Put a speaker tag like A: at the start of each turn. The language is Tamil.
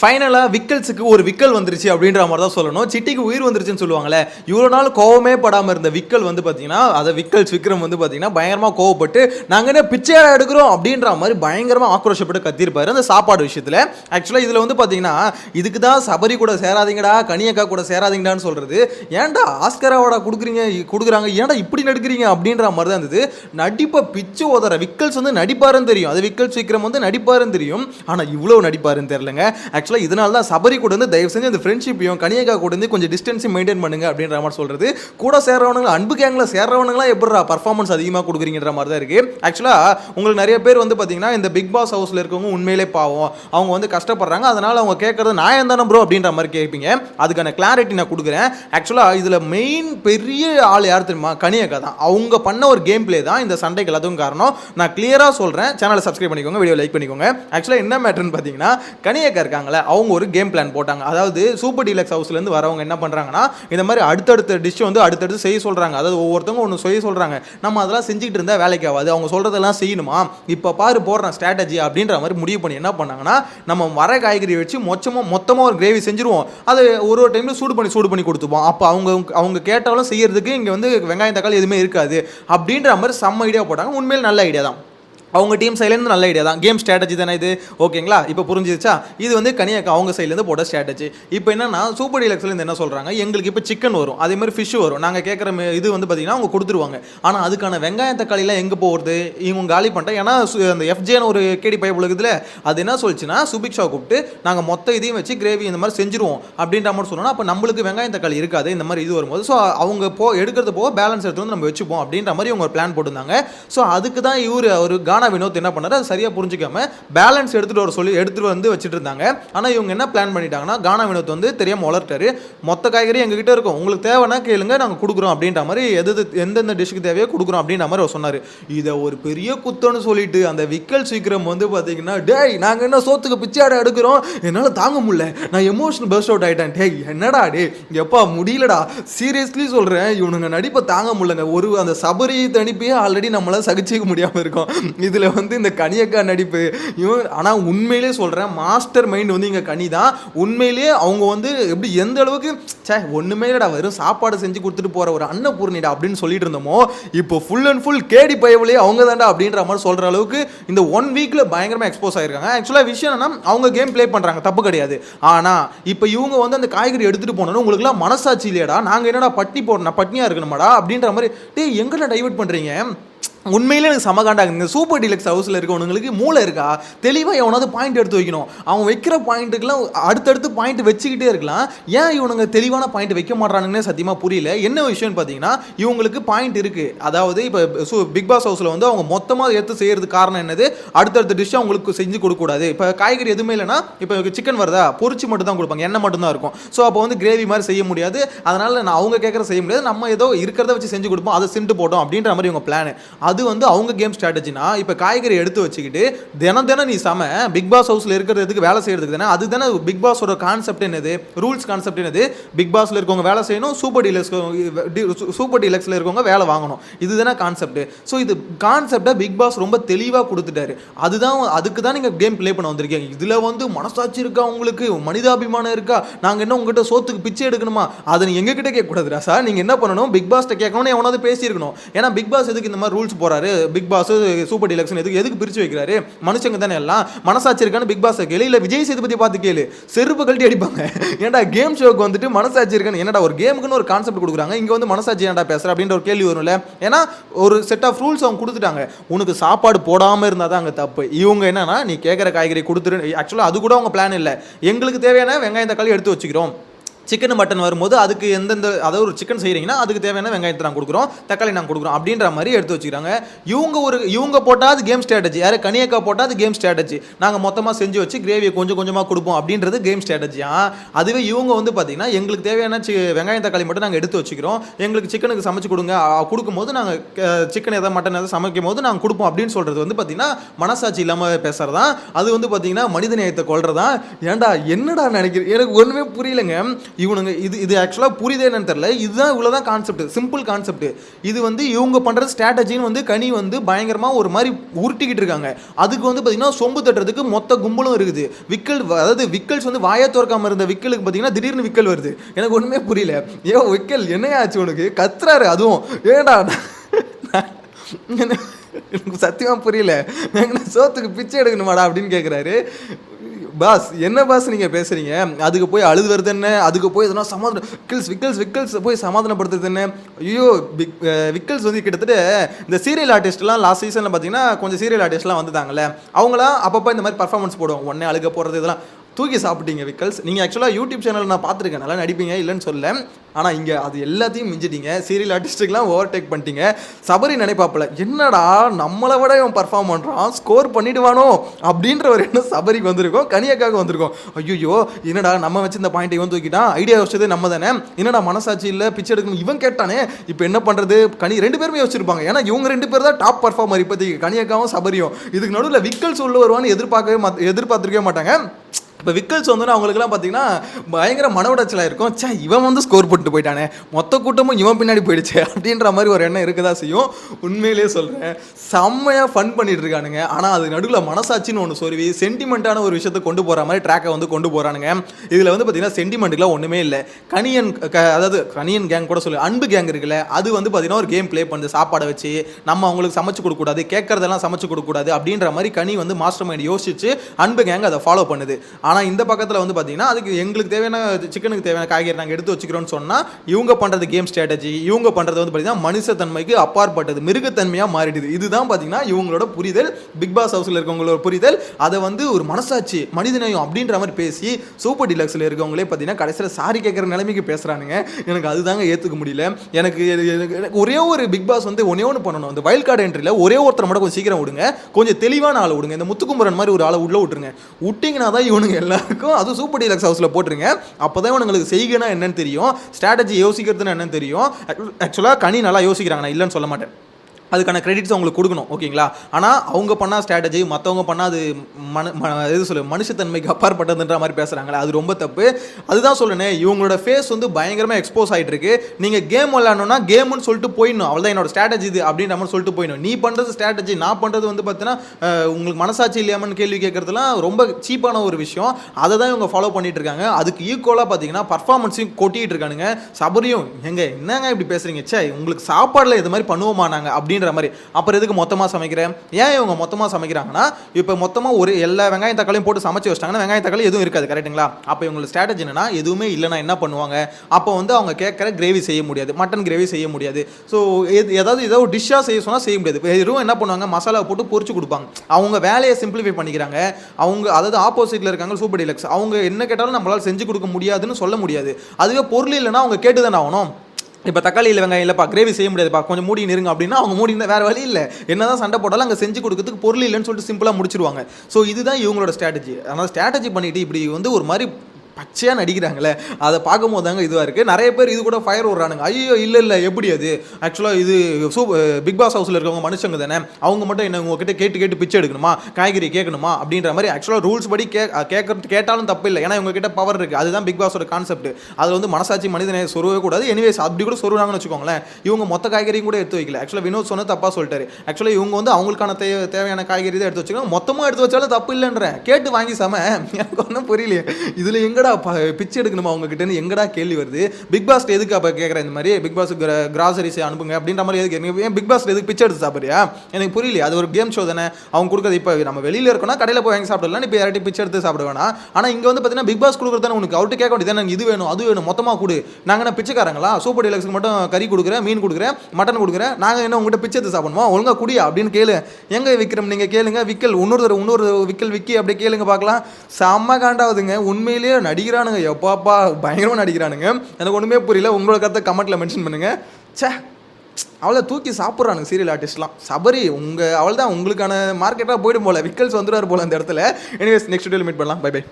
A: ஃபைனலாக விக்கல்ஸுக்கு ஒரு விக்கல் வந்துருச்சு அப்படின்ற மாதிரி தான் சொல்லணும். சிட்டிக்கு உயிர் வந்துருச்சுன்னு சொல்லுவாங்களே இவ்வளோ நாள் கோவமே படாமல் இருந்த விக்கல் வந்து பார்த்தீங்கன்னா அதை விக்கல்ஸ் விக்ரம் வந்து பார்த்தீங்கன்னா பயங்கரமாக கோவப்பட்டு நாங்கள் என்ன பிச்சை எடுக்கிறோம் அப்படின்ற மாதிரி பயங்கரமாக ஆக்ரோஷப்பட்டு கத்திருப்பாரு. அந்த சாப்பாடு விஷயத்தில். ஆக்சுவலாக இதில் வந்து பார்த்தீங்கன்னா இதுக்கு தான் சபரி கூட சேராதீங்கடா கனியக்கா கூட சேராதீங்கடான்னு சொல்கிறது ஏன்டா ஆஸ்கராவோட கொடுக்குறீங்க கொடுக்குறாங்க ஏன்டா இப்படி நடிக்கிறீங்க அப்படின்ற மாதிரி தான் இருந்தது. நடிப்பை பிச்சு உதற விக்கல்ஸ் வந்து நடிப்பாருன்னு தெரியும். அது விக்கல்ஸ் விக்ரம் வந்து நடிப்பாருன்னு தெரியும். ஆனால் இவ்வளோ நடிப்பாருன்னு தெரிலங்க ஆக்சுவலாக இதனால தான் சபரி கூட வந்து தயவு செஞ்சு அந்த ஃப்ரெண்ட்ஷிப்பையும் கனியக்கா கூட வந்து கொஞ்சம் டிஸ்டன்ஸையும் மெயின்டைன் பண்ணுங்க அப்படின்ற மாதிரி சொல்கிறது கூட சேர்றவனுங்க அன்பு கேங்கில் சேர்றவனுங்களாம் எப்படிரா பர்ஃபார்மன்ஸ் அதிகமாக கொடுக்குறீங்கன்ற மாதிரி தான் இருக்குது ஆக்சுவலாக உங்களுக்கு நிறைய பேர் வந்து பார்த்தீங்கன்னா இந்த பிக் பாஸ் ஹவுஸில் இருக்கவங்க உண்மையிலே பாவம். அவங்க வந்து கஷ்டப்படுறாங்க. அதனால் அவங்க கேட்குறது நான் தானே ப்ரோ அப்படின்ற மாதிரி கேட்பீங்க அதுக்கான கிளாரிட்டி நான் கொடுக்குறேன். ஆக்சுவலாக இதில் மெயின் பெரிய ஆள் யார் தெரியுமா? கனியக்கா தான். அவங்க பண்ண ஒரு கேம் பிளே தான் இந்த சண்டைக்கு எல்லாத்துக்கும் காரணம். நான் கிளியராக சொல்கிறேன் சேனலை சப்ஸ்கிரைப் பண்ணிக்கோங்க. வீடியோ லைக் பண்ணிக்கோங்க. ஆக்சுவலாக என்ன மேட்டர்னு பார்த்தீங்கன்னா கனியக்கா இருக்காங்களே அவங்க ஒரு கேம் பிளான் போட்டாங்க. அதாவது சூப்பர் டீலக்ஸ் ஹவுஸ்லேருந்து வரவங்க என்ன பண்ணுறாங்கன்னா இந்த மாதிரி அடுத்தடுத்த டிஷ் வந்து அடுத்தடுத்து செய்ய சொல்கிறாங்க அதாவது ஒவ்வொருத்தவங்க ஒன்று செய்ய சொல்கிறாங்க நம்ம அதெல்லாம் செஞ்சுட்டு இருந்தால் வேலைக்கு ஆகாது. அவங்க சொல்கிறதெல்லாம் செய்யணுமா? இப்போ பாரு போடுறேன் ஸ்ட்ராட்டஜி அப்படின்ற மாதிரி முடிவு பண்ணி என்ன பண்ணாங்கன்னா நம்ம வர காய்கறி வச்சு மொச்சமாக மொத்தமாக ஒரு கிரேவி செஞ்சுருவோம். அதை ஒரு ஒரு டைமில் சூடு பண்ணி சூடு பண்ணி கொடுத்துப்போம். அப்போ அவங்க அவங்க கேட்டாலும் செய்யறதுக்கு இங்கே வந்து வெங்காயம் தக்காளி எதுவுமே இருக்காது. அப்படின்ற மாதிரி செம்ம ஐடியா போட்டாங்க. உண்மையில் நல்ல ஐடியா தான். அவங்க டீம் சைட்லேருந்து நல்ல ஐடியா தான். கேம் ஸ்ட்ராட்டஜி தானே இது? ஓகேங்களா இப்போ புரிஞ்சிருச்சா? இது வந்து கனியாக்கா அவங்க சைட்லேருந்து போட ஸ்ட்ராட்டஜி இப்போ என்னன்னா சூப்பர் டீலக்ஸ்லேருந்து என்ன சொல்கிறாங்க எங்களுக்கு இப்போ சிக்கன் வரும். அதே மாதிரி ஃபிஷ் வரும். நாங்கள் கேட்குற இது வந்து பார்த்தீங்கன்னா அவங்க கொடுத்துருவாங்க. ஆனால் அதுக்கான வெங்காயம் தக்காளிலாம் எங்கே போகிறது இவங்க காலி பண்ணிட்டா ஏன்னா அந்த எஃப்ஜேன்னு ஒரு கேடி பைப் உலகத்தில் அது என்ன சொல்லிச்சுன்னா சுபிக்ஷா கூப்பிட்டு நாங்கள் மொத்த இதையும் வச்சு கிரேவி இந்த மாதிரி செஞ்சுருவோம். அப்படின்ற மாதிரி சொன்னோன்னா அப்போ நம்மளுக்கு வெங்காயம் தக்காளி இருக்காது. இந்த மாதிரி இது வரும்போது ஸோ அவங்க போ எடுக்கிறது போக பேலன்ஸ் எடுத்து வந்து நம்ம வச்சுப்போம் அப்படின்ற மாதிரி இவங்க ஒரு பிளான் போட்டிருந்தாங்க. ஸோ அதுக்கு தான் இவர் ஒரு கானா வினோத் என்ன பண்ணாரு? அது சரியாக புரிஞ்சுக்காம பேலன்ஸ் எடுத்துகிட்டு வர சொல்லி எடுத்துகிட்டு வந்து வச்சுட்டு இருந்தாங்க ஆனால் இவங்க என்ன பிளான் பண்ணிட்டாங்கன்னா கானா வினோத் வந்து தெரியாமல் வளர்ட்டாரு மொத்த காய்கறி எங்ககிட்ட இருக்கும். உங்களுக்கு தேவைன்னா கேளுங்க நாங்கள் கொடுக்குறோம் அப்படின்ற மாதிரி எது எந்தெந்த டிஷ்க்கு தேவையோ கொடுக்குறோம் அப்படின்ற மாதிரி அவர் சொன்னார். இதை ஒரு பெரிய குத்தம்னு சொல்லிட்டு அந்த விக்கல் சீக்கிரம் வந்து பார்த்தீங்கன்னா டேய் நாங்கள் என்ன சோத்துக்கு பிச்சாடை எடுக்கிறோம்? என்னால் தாங்க முடியல. நான் எமோஷனல் பர்ஸ்ட் அவுட் ஆகிட்டேன் டேய் என்னடா டே எப்பா முடியலடா. சீரியஸ்லி சொல்கிறேன் இவனுங்க நடிப்பை தாங்க முடியலங்க. ஒரு அந்த சபரி தனிப்பையே ஆல்ரெடி நம்மளால் சகிச்சிக்க முடியாமல் இருக்கும். இதில் வந்து இந்த கனியக்கா நடிப்பு. இவன் ஆனால் உண்மையிலே சொல்கிறேன் மாஸ்டர் மைண்ட் வந்து இங்கே கனி தான். உண்மையிலேயே அவங்க வந்து எப்படி எந்த அளவுக்கு சே ஒன்றுமே வெறும் சாப்பாடு செஞ்சு கொடுத்துட்டு போகிற ஒரு அன்னபூர்ணிடா அப்படின்னு சொல்லிட்டு இருந்தோமோ இப்போ ஃபுல் அண்ட் ஃபுல் கேடி பயவிலே அவங்க தான்டா அப்படின்ற மாதிரி சொல்கிற அளவுக்கு இந்த ஒன் வீக்கில் பயங்கரமாக எக்ஸ்போஸ் ஆகிருக்காங்க ஆக்சுவலாக விஷயம் என்னன்னா அவங்க கேம் ப்ளே பண்ணுறாங்க தப்பு கிடையாது. ஆனால் இப்போ இவங்க வந்து அந்த காய்கறி எடுத்துகிட்டு போனோன்னு உங்களுக்குலாம் மனசாட்சி இல்லையாடா நாங்கள் என்னடா பட்னி போடணும் பட்னியாக இருக்கணுமாடா அப்படின்ற மாதிரி டே எங்கடா டைவெர்ட் பண்ணுறீங்க உண்மையிலே எனக்கு சமகாண்டாக இந்த சூப்பர் டீலக்ஸ் ஹவுஸில் இருக்கவனுங்களுக்கு மூளை இருக்கா? தெளிவாக எவனாவது பாயிண்ட் எடுத்து வைக்கணும். அவன் வைக்கிற பாயிண்ட்டுக்கெல்லாம் அடுத்தடுத்து பாயிண்ட் வச்சுக்கிட்டே இருக்கலாம். ஏன் இவனுங்க தெளிவான பாயிண்ட் வைக்க மாட்டானுங்கன்னே சத்தியமாக புரியல. என்ன விஷயம்னு பார்த்தீங்கன்னா இவங்களுக்கு பாயிண்ட் இருக்குது அதாவது இப்போ சூ பிக் பாஸ் ஹவுஸில் வந்து அவங்க மொத்தமாக எடுத்து செய்கிறது காரணம் என்னது? அடுத்தடுத்த டிஷ் அவங்களுக்கு செஞ்சு கொடுக்கக்கூடாது. இப்போ காய்கறி எதுவுமே இல்லைன்னா இப்போ சிக்கன் வருதா? பொறிச்சு மட்டும் தான் கொடுப்பாங்க. எண்ணெய் மட்டும் தான் இருக்கும். ஸோ அப்போ வந்து கிரேவி மாதிரி செய்ய முடியாது. அதனால் நான் அவங்க கேட்குற செய்ய முடியாது. நம்ம ஏதோ இருக்கிறத வச்சு செஞ்சு கொடுப்போம். அதை சிண்டு போட்டோம் அப்படின்ற மாதிரி இவங்க பிளான் அது அது வந்து அவங்க கேம் ஸ்ட்ராட்டஜினா இப்போ காய்கறி எடுத்து வச்சுக்கிட்டு தினம் தினம் நீ சம பிக் பாஸ் ஹவுஸில் இருக்கிறதுக்கு வேலை செய்யறதுக்கு தானே? அது தானே பிக் பாஸோட கான்செப்ட் என்னது? ரூல்ஸ் கான்செப்ட் என்னது? பிக் பாஸில் இருக்கவங்க வேலை செய்யணும் சூப்பர் டீலக்ஸ் சூப்பர் டீலக்ஸில் இருக்கவங்க வேலை வாங்கணும். இதுதானே கான்செப்ட் ஸோ இது கான்செப்டை பிக் பாஸ் ரொம்ப தெளிவாக கொடுத்துட்டாரு. அதுதான் அதுக்கு தான் நீங்கள் கேம் ப்ளே பண்ண வந்திருக்கீங்க. இதில் வந்து மனசாட்சி இருக்கா உங்களுக்கு? மனிதாபிமானம் இருக்கா? நாங்கள் என்ன உங்ககிட்ட சோத்துக்கு பிச்சை எடுக்கணுமா? அதை நீங்கள் எங்ககிட்ட கேட்கக்கூடாதுடா சார். நீங்கள் என்ன பண்ணணும்? பிக் பாஸ்ட்ட கேட்கணும்னு எவனாவது பேசியிருக்கணும். ஏன்னா பிக் பாஸ் எதுக்கு இந்த மாதிரி ரூல்ஸ் போறாரு. பிக் பாஸ் சூப்பர் டிலக்ஷன் எதுக்கு எதுக்கு பிரிச்சு வைக்கிறாரு? மனுஷங்க தானே எல்லாம். மனசாட்சி இருக்கான்னு பிக் பாஸ் கேளு. இல்லை விஜய் சேதுபதி பார்த்து கேளு. செருப்பு கழட்டி அடிப்பாங்க. ஏன்டா கேம் ஷோக்கு வந்துட்டு மனசாட்சி இருக்கான்னு என்னடா ஒரு கேமுக்குன்னு ஒரு கான்செப்ட் கொடுக்குறாங்க. இங்கே வந்து மனசாட்சி ஏன்டா பேசுற அப்படின்ற ஒரு கேள்வி வரும்ல. ஏன்னா ஒரு செட் ஆஃப் ரூல்ஸ் அவங்க கொடுத்துட்டாங்க. உனக்கு சாப்பாடு போடாமல் இருந்தால் தான் அங்கே தப்பு. இவங்க என்னன்னா நீ கேட்குற காய்கறி கொடுத்துரு. ஆக்சுவலாக அது கூட அவங்க பிளான் இல்லை. எங்களுக்கு தேவையான வெங்காயம் தக்காளி எடுத்து வச்சுக்கிறோம். சிக்கன் மட்டன் வரும்போது அதுக்கு எந்தெந்த அதாவது ஒரு சிக்கன் செய்கிறீங்கன்னா அதுக்கு தேவையான வெங்காயத்தை நாங்கள் கொடுக்குறோம் தக்காளி நாங்கள் கொடுக்குறோம் அப்படின்ற மாதிரி எடுத்து வச்சுக்கிறாங்க. இவங்க ஒரு இவங்க போட்டால் அது கேம் ஸ்ட்ராட்டஜி யார் கனியக்கா போட்டால் அது கேம் ஸ்ட்ராட்டஜி நாங்கள் மொத்தமாக செஞ்சு வச்சு கிரேவியை கொஞ்சம் கொஞ்சமாக கொடுப்போம் அப்படின்றது கேம் ஸ்ட்ராட்டஜியா அதுவே இவங்க வந்து பார்த்தீங்கன்னா எங்களுக்கு தேவையான சி வெங்காயம் தக்காளி மட்டும் நாங்கள் எடுத்து வச்சுக்கிறோம். எங்களுக்கு சிக்கனுக்கு சமைச்சு கொடுங்க. கொடுக்கும்போது நாங்கள் சிக்கன் எதாவது மட்டன் எதாவது சமைக்கும் போது நாங்கள் கொடுப்போம் அப்படின்னு சொல்கிறது வந்து பார்த்தீங்கன்னா மனசாட்சி இல்லாமல் பேசுகிறதா அது வந்து பார்த்தீங்கன்னா மனித நேயத்தை கொள்றதா ஏன்டா என்னடா நினைக்கிறேன் எனக்கு ஒன்றுமே புரியலைங்க. இவனுங்க இது இது ஆக்சுவலாக புரியுதே என்னன்னு தெரில இதுதான் இவ்வளோ தான் கான்செப்ட் சிம்பிள் கான்செப்ட் இது வந்து இவங்க பண்ணுற ஸ்ட்ராட்டஜின்னு வந்து கனி வந்து பயங்கரமாக ஒரு மாதிரி உருட்டிக்கிட்டு இருக்காங்க. அதுக்கு வந்து பார்த்திங்கன்னா சொம்பு தட்டுறதுக்கு மொத்த கும்பலும் இருக்குது. விக்கல் அதாவது விக்கல்ஸ் வந்து வாயை திறக்காம இருந்த விக்கலுக்கு பார்த்தீங்கன்னா திடீர்னு விக்கல் வருது. எனக்கு ஒன்றுமே புரியல. ஏ விக்கல் என்னையா ஆச்சு உனக்கு? கத்துறாரு அதுவும். ஏடா எனக்கு சத்தியமாக புரியல. எங்கன்னா சோத்துக்கு பிச்சை எடுக்கணுமாடா அப்படின்னு கேட்குறாரு பாஸ் என்ன பாஸ் நீங்கள் பேசுகிறீங்க அதுக்கு போய் அழுது வருது என்ன? அதுக்கு போய் எதனா சமாதானம் விக்கிள்ஸ் விக்கிள்ஸ் விக்கிள்ஸ் போய் சமாதானப்படுத்துறது என்ன? ஐயோ விக் விக்கல்ஸ் வந்து கிட்டத்தட்ட இந்த சீரியல் ஆர்டிஸ்ட்லாம் லாஸ்ட் சீசனில் பார்த்தீங்கன்னா கொஞ்சம் சீரியல் ஆர்டிஸ்ட்லாம் வந்துட்டாங்கல்ல. அவங்களாம் அப்பப்போ இந்த மாதிரி பர்ஃபார்மன்ஸ் போடுவோம் உடனே அழுக போடுறது இதெல்லாம். தூக்கி சாப்பிட்டீங்க விக்கல்ஸ். நீங்கள் ஆக்சுவலாக யூடியூப் சேனல் நான் பார்த்துருக்கேன். நல்லா நடிப்பீங்க இல்லைன்னு சொல்ல ஆனால் இங்கே அது எல்லாத்தையும் மிஞ்சிட்டீங்க. சீரியல் ஆர்டிஸ்ட்டுக்கெலாம் ஓவர் டேக் பண்ணிட்டீங்க. சபரி நினைப்பாப்பில் என்னடா நம்மளை விட இவன் பர்ஃபார்ம் பண்ணுறான் ஸ்கோர் பண்ணிடுவானோ? அப்படின்ற ஒரு எண்ணம் சபரிக்கு வந்திருக்கோம் கனியாக்காக வந்திருக்கோம். ஐயோ என்னடா நம்ம வச்சு இந்த பாயிண்ட் இவன் தூக்கிட்டான்? ஐடியா யோசிச்சது நம்ம தானே? என்னடா மனசாட்சி இல்லை பிச்சை எடுக்கணும் இவன் கேட்டானே? இப்போ என்ன பண்ணுறது கனி ரெண்டு பேருமே யோசிச்சிருப்பாங்க. ஏன்னா இவங்க ரெண்டு பேர் தான் டாப் பர்ஃபார்மர் இப்போதைக்கு. கனியாக்காவும் சபரியும். இதுக்கு நடுவில் விக்கல்ஸ் உள்ள வருவான்னு எதிர்பார்க்கவே மாத் எதிர்பார்த்துருக்கவே மாட்டாங்க. இப்போ விக்கல்ஸ் வந்து அவங்களுக்குலாம் பார்த்தீங்கன்னா பயங்கர மன உடைச்சலாக இருக்கும். ச்சே இவன் வந்து ஸ்கோர் போட்டு போயிட்டானே. மொத்த கூட்டமும் இவன் பின்னாடி போயிடுச்சு அப்படின்ற மாதிரி ஒரு எண்ணம் இருக்கதா செய்யும் உண்மையிலேயே சொல்கிறேன் செம்மையாக ஃபன் பண்ணிட்டு இருக்கானுங்க. ஆனால் அது நடுவில் மனசாட்சின்னு ஒன்று சொருவி சென்டிமெண்ட்டான ஒரு விஷயத்தை கொண்டு போகிற மாதிரி ட்ராக்கை வந்து கொண்டு போகிறானுங்க இதில் வந்து பார்த்தீங்கன்னா சென்டிமெண்ட்டுலாம் ஒன்றுமே இல்லை. கனியன் க அதாவது கனியன் கேங் கூட சொல்லு அன்பு கேங் இருக்குல்ல அது வந்து பார்த்தீங்கன்னா ஒரு கேம் ப்ளே பண்ணுது. சாப்பாடை வச்சு நம்ம அவங்களுக்கு சமைச்சு கொடுக்கக்கூடாது கேட்கறதெல்லாம் சமைச்சு கொடுக்கக்கூடாது அப்படின்ற மாதிரி கனி வந்து மாஸ்டர் மைண்ட் யோசிச்சு அன்பு கேங் அதை ஃபாலோ பண்ணுது. ஆனால் இந்த பக்கத்தில் வந்து பார்த்தீங்கன்னா அதுக்கு எங்களுக்கு தேவையான சிக்கனுக்கு தேவையான காய்கறி நாங்கள் எடுத்து வச்சுக்கிறோம்னு சொன்னால் இவங்க பண்ணுறது கேம் ஸ்ட்ராட்டஜி இவங்க பண்ணுறது வந்து பார்த்தீங்கன்னா மனுஷத்தன்மைக்கு அப்பாற்பட்டது மிருகத்தன்மையாக மாறிடுது. இதுதான் பார்த்தீங்கன்னா இவங்களோட புரிதல் பிக் பாஸ் ஹவுஸில் இருக்கவங்களோட புரிதல். அதை வந்து ஒரு மனசாட்சி மனிதநேயம் அப்படின்ற மாதிரி பேசி சூப்பர் டிலக்ஸில் இருக்கவங்களே பார்த்தீங்கன்னா கடைசியில் சாரி கேட்குற நிலைமைக்கு பேசுகிறானுங்க எனக்கு அதுதாங்க ஏற்றுக்க முடியல. எனக்கு எனக்கு- ஒரே ஒரு பிக் பாஸ் வந்து ஒன்னே ஒன்று பண்ணணும். அந்த வைல்ட் கார்டு என்ட்ரியில் ஒரே ஒருத்தரை மட்டும் கொஞ்சம் சீக்கிரம் விடுங்க. கொஞ்சம் தெளிவான ஆளை விடுங்க. இந்த முத்துக்குமரன் மாதிரி ஒரு ஆளை உள்ளே விட்டுருங்க. விட்டிங்கன்னா தான் இவனுங்க எல்லாருக்கும். அதுவும் சூப்பர் டீலக்ஸ் ஹவுஸில் போட்டுருங்க. அப்போ தான் உங்களுக்கு செய்கனா என்னன்னு தெரியும். ஸ்ட்ராட்டஜி யோசிக்கிறதுன்னு என்னன்னு தெரியும். ஆக்சுவலாக கனி நல்லா யோசிக்கிறாங்க. நான் இல்லைன்னு சொல்ல மாட்டேன். அதுக்கான கிரெடிட்ஸ் அவங்களுக்கு கொடுக்கணும் ஓகேங்களா? ஆனால் அவங்க பண்ணால் ஸ்ட்ராட்டஜி மற்றவங்க பண்ணால் அது மன ம- எது சொல்லு மனுஷத்தன்மைக்கு அப்பாற்பட்டதுன்ற மாதிரி பேசுகிறாங்களே அது ரொம்ப தப்பு. அதுதான் சொல்லணும் இவங்களோட ஃபேஸ் வந்து பயங்கரமாக எக்ஸ்போஸ் ஆகிட்டு இருக்கு நீங்கள் கேம் விளாடணும்னா கேம்னு சொல்லிட்டு போயிடணும். அவ்வளோதான் என்னோட ஸ்ட்ராட்டஜி இது அப்படின்ற மாதிரி சொல்லிட்டு போயிடணும். நீ பண்ணுறது ஸ்ட்ராட்டஜி நான் பண்ணுறது வந்து பார்த்தீங்கன்னா உங்களுக்கு மனசாட்சி இல்லையாமன்னு கேள்வி கேட்குறதுலாம் ரொம்ப சீப்பான ஒரு விஷயம். அதை தான் இவங்க ஃபாலோ பண்ணிட்டு இருக்காங்க. அதுக்கு ஈக்குவலாக பார்த்தீங்கன்னா பர்ஃபார்மன்ஸையும் கொட்டிகிட்டு இருக்கானுங்க. சபரியும் எங்க என்னங்க இப்படி பேசுகிறீங்க ச்சே உங்களுக்கு சாப்பாடில் இது மாதிரி பண்ணுவோமா நாங்கள் அப்படின்ற மாதிரி. அப்புறம் எதுக்கு மொத்தமாக சமைக்கிறேன். ஏன் இவங்க மொத்தமாக சமைக்கிறாங்கன்னா இப்போ மொத்தமாக ஒரு எல்லா வெங்காயம் தக்காளியும் போட்டு சமைச்சு வச்சிட்டாங்கன்னா வெங்காயம் தக்காளி எதுவும் இருக்காது கரெக்ட்டுங்களா அப்போ இவங்களுக்கு ஸ்ட்ராட்டஜி என்னன்னா எதுவுமே இல்லைன்னா என்ன பண்ணுவாங்க? அப்போ வந்து அவங்க கேட்குற கிரேவி செய்ய முடியாது மட்டன் கிரேவி செய்ய முடியாது. ஸோ எது ஏதாவது ஏதோ டிஷ்ஷாக செய்ய சொன்னால் செய்ய முடியாது. வெறும் என்ன பண்ணுவாங்க? மசாலா போட்டு பொறிச்சு கொடுப்பாங்க. அவங்க வேலையை சிம்பிளிஃபை பண்ணிக்கிறாங்க. அவங்க அதாவது ஆப்போசிட்டில் இருக்காங்க சூப்பர் டிலக்ஸ் அவங்க என்ன கேட்டாலும் நம்மளால் செஞ்சு கொடுக்க முடியாதுன்னு சொல்ல முடியாது. அதுவே பொருள் இல்லைன்னா அவங்க கேட்டு தானே ஆகணும். இப்போ தக்காளி இல்லை வெங்காயம் இல்லைப்பா கிரேவி செய்ய முடியாதுப்பா. கொஞ்சம் மூடி நிறுங்க அப்படின்னா அவங்க மூடி வேறு வழி இல்லை. என்ன தான் சண்டை போட்டாலும் அங்கே செஞ்சு கொடுக்கறதுக்கு பொருள் இல்லைன்னு சொல்லிட்டு சிம்பிளாக முடிச்சிருவாங்க. ஸோ இதுதான் இவங்களோட ஸ்ட்ராட்டஜி ஆனால் ஸ்ட்ராட்டஜி பண்ணிட்டு இப்படி வந்து ஒரு மாதிரி பச்சையாக நடிக்கிறாங்களே அதை பார்க்கும்போது தாங்க இதுவாக இருக்குது நிறைய பேர் இது கூட ஃபயர் விட்றானுங்க. ஐயோ இல்லை இல்லை எப்படி அது? ஆக்சுவலாக இது சூ பிக் பாஸ் ஹவுஸில் இருக்கவங்க மனுஷங்க தானே. அவங்க மட்டும் என்ன உங்ககிட்ட கேட்டு கேட்டு பிச்சை எடுக்கணுமா? காய்கறி கேட்கணுமா? அப்படின்ற மாதிரி ஆக்சுவலாக ரூல்ஸ் படி கே கேட்கறது கேட்டாலும் தப்பு இல்லை. ஏன்னா இவங்ககிட்ட பவர் இருக்குது அதுதான் பிக் பாஸோட கான்செப்ட் அதில் வந்து மனசாட்சி மனிதனை சொருவே கூடாது. எனிவேஸ் அப்படி கூட சொருவாங்கன்னு வச்சுக்கோங்களேன். இவங்க மொத்த காய்கறியும் கூட எடுத்து வைக்கல. ஆக்சுவலாக வினோத் சொன்னது தப்பாக சொல்லிட்டாரு. ஆக்சுவலாக இவங்க வந்து அவங்களுக்கான தேவை தேவையான காய்கறி தான் எடுத்து வச்சுக்கோங்க மொத்தமாக எடுத்து வச்சாலும் தப்பு இல்லைன்றேன். கேட்டு வாங்கி சம எனக்கு ஒன்றும் புரியலையே. இதில் எங்கட எங்கடா பிச்சை எடுக்கணுமா அவங்ககிட்டன்னு எங்கடா கேள்வி வருது? பிக் பாஸ் எதுக்கு அப்போ கேட்குறேன் இந்த மாதிரி? பிக் பாஸ் கிராசரிஸ் அனுப்புங்க அப்படின்ற மாதிரி எதுக்கு எனக்கு ஏன் பிக் பாஸ் எதுக்கு பிச்சை எடுத்து சாப்பிட்றியா? எனக்கு புரியலையே அது ஒரு கேம் ஷோ தானே. அவங்க கொடுக்குறது இப்போ நம்ம வெளியில் இருக்கோம்னா கடையில் போய் வாங்கி சாப்பிடலாம் இப்போ யார்ட்டி பிச்சை எடுத்து சாப்பிட வேணாம். ஆனால் இங்கே வந்து பார்த்தீங்கன்னா பிக் பாஸ் கொடுக்குறது உனக்கு. அவர்கிட்ட கேட்க வேண்டியது எனக்கு இது வேணும் அது வேணும் மொத்தமாக கொடு. நாங்கள் என்ன பிச்சைக்காரங்களா? சூப்பர் டீலக்ஸுக்கு மட்டும் கறி கொடுக்குறேன் மீன் கொடுக்குறேன் மட்டன் கொடுக்குறேன். நாங்கள் என்ன உங்கள்கிட்ட பிச்சை எடுத்து சாப்பிடுவோம் ஒழுங்காக குடியா அப்படின்னு கேளு. எங்கே விக்ரம் நீங்கள் கேளுங்க. விக்கல் இன்னொரு தடவை இன்னொரு விக்கல் விக்கி அப்படியே கேளுங்க பார்க்கலாம். செம்ம காண்டாவதுங்க. உண்மையிலேயே நடிக்கிறானுங்க. எப்பாப்பா பயங்கரமாக நடிக்கிறானுங்க. எனக்கு ஒன்றுமே புரியல. உங்களோட கருத்தை கமெண்ட்டில் மென்ஷன் பண்ணுங்கள் ச்சே அவளை தூக்கி சாப்பிட்றானுங்க சீரியல் ஆர்டிஸ்ட்லாம் சபரி உங்கள் அவள் தான் உங்களுக்கான மார்க்கெட்டாக போயிடும் போல. விக்கல்ஸ் வந்துடுவார் போல அந்த இடத்துல. எனிவேஸ் நெக்ஸ்ட் வீடியோவில் மீட் பண்ணலாம். Bye bye